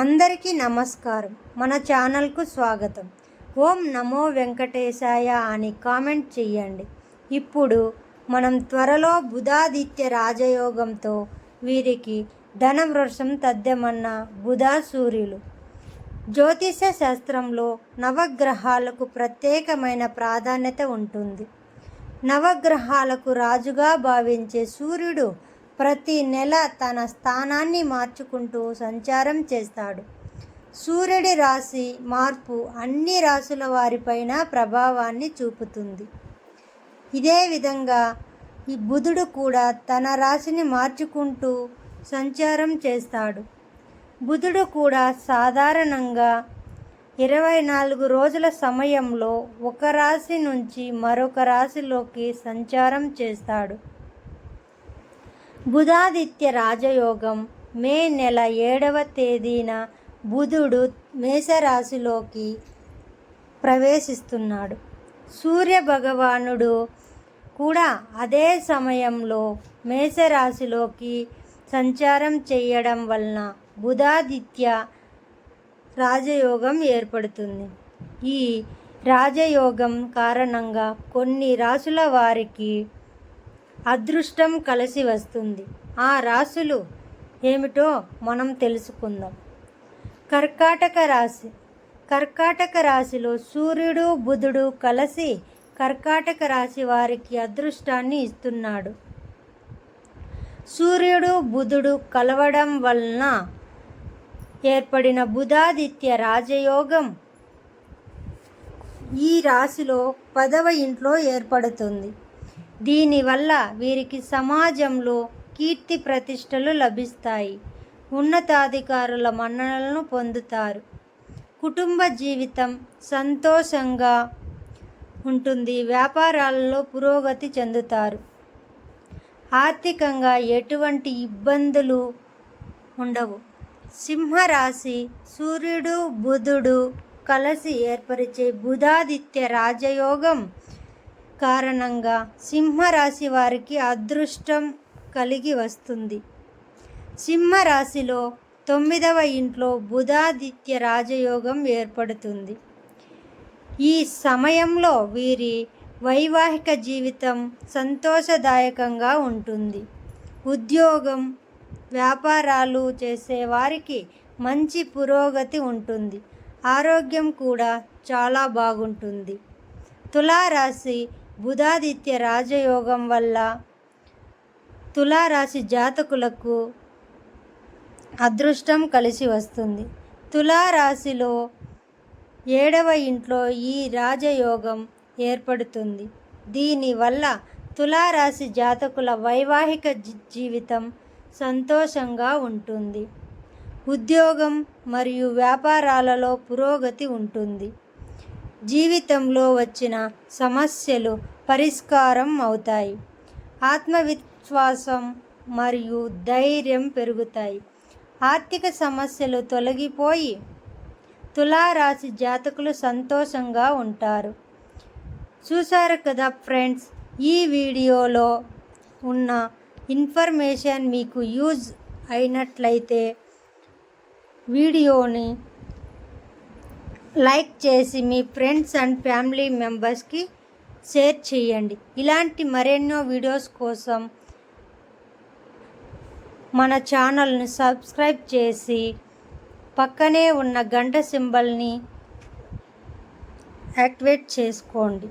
అందరికీ నమస్కారం. మన ఛానల్కు స్వాగతం. ఓం నమో వెంకటేశాయ అని కామెంట్ చేయండి ఇప్పుడు మనం త్వరలో బుధాదిత్య రాజయోగంతో వీరికి ధనవృషం తద్దెమన్న బుధ సూర్యులు జ్యోతిష శాస్త్రంలో నవగ్రహాలకు ప్రత్యేకమైన ప్రాధాన్యత ఉంటుంది. నవగ్రహాలకు రాజుగా భావించే సూర్యుడు ప్రతి నెల తన స్థానాన్ని మార్చుకుంటూ సంచారం చేస్తాడు. సూర్యుడి రాశి మార్పు అన్ని రాసుల వారిపైన ప్రభావాన్ని చూపుతుంది. ఇదే విధంగా ఈ బుధుడు కూడా తన రాశిని మార్చుకుంటూ సంచారం చేస్తాడు. బుధుడు కూడా సాధారణంగా ఇరవై నాలుగు రోజుల సమయంలో ఒక రాశి నుంచి మరొక రాశిలోకి సంచారం చేస్తాడు. బుధాదిత్య రాజయోగం మే నెల ఏడవ తేదీన బుధుడు మేషరాశిలోకి ప్రవేశిస్తున్నాడు. సూర్య భగవానుడు కూడా అదే సమయంలో మేషరాశిలోకి సంచారం చేయడం వలన బుధాదిత్య రాజయోగం ఏర్పడుతుంది. ఈ రాజయోగం కారణంగా కొన్ని రాసుల వారికి అదృష్టం కలిసి వస్తుంది. ఆ రాసులు ఏమిటో మనం తెలుసుకుందాం. కర్కాటక రాశి. కర్కాటక రాశిలో సూర్యుడు బుధుడు కలిసి కర్కాటక రాశి వారికి అదృష్టాన్ని ఇస్తున్నాడు. సూర్యుడు బుధుడు కలవడం వలన ఏర్పడిన బుధాదిత్య రాజయోగం ఈ రాశిలో పదవ ఇంట్లో ఏర్పడుతుంది. దీనివల్ల వీరికి సమాజంలో కీర్తి ప్రతిష్టలు లభిస్తాయి. ఉన్నతాధికారుల మన్ననలను పొందుతారు. కుటుంబ జీవితం సంతోషంగా ఉంటుంది. వ్యాపారాలలో పురోగతి చెందుతారు. ఆర్థికంగా ఎటువంటి ఇబ్బందులు ఉండవు. సింహరాశి సూర్యుడు బుధుడు కలిసి ఏర్పరిచే బుధాదిత్య రాజయోగం కారణంగా సింహరాశి వారికి అదృష్టం కలిగి వస్తుంది. సింహరాశిలో తొమ్మిదవ ఇంట్లో బుధాదిత్య రాజయోగం ఏర్పడుతుంది. ఈ సమయంలో వీరి వైవాహిక జీవితం సంతోషదాయకంగా ఉంటుంది. ఉద్యోగం వ్యాపారాలు చేసేవారికి మంచి పురోగతి ఉంటుంది. ఆరోగ్యం కూడా చాలా బాగుంటుంది. తులారాశి బుధాదిత్య రాజయోగం వల్ల తులారాశి జాతకులకు అదృష్టం కలిసి వస్తుంది. తులారాశిలో ఏడవ ఇంట్లో ఈ రాజయోగం ఏర్పడుతుంది. దీనివల్ల తులారాశి జాతకుల వైవాహిక జీవితం సంతోషంగా ఉంటుంది. ఉద్యోగం మరియు వ్యాపారాలలో పురోగతి ఉంటుంది. జీవితంలో వచ్చిన సమస్యలు పరిష్కారం అవుతాయి. ఆత్మవిశ్వాసం మరియు ధైర్యం పెరుగుతాయి. ఆర్థిక సమస్యలు తొలగిపోయి తులారాశి జాతకులు సంతోషంగా ఉంటారు. చూసారు కదా ఫ్రెండ్స్ ఈ వీడియోలో ఉన్న ఇన్ఫర్మేషన్ మీకు యూజ్ అయినట్లయితే వీడియోని లైక్ చేసి మీ ఫ్రెండ్స్ అండ్ ఫ్యామిలీ మెంబర్స్కి షేర్ చేయండి. ఇలాంటి మరెన్నో వీడియోస్ కోసం మన ఛానల్ని సబ్స్క్రైబ్ చేసి పక్కనే ఉన్న గంట సింబల్ని యాక్టివేట్ చేసుకోండి.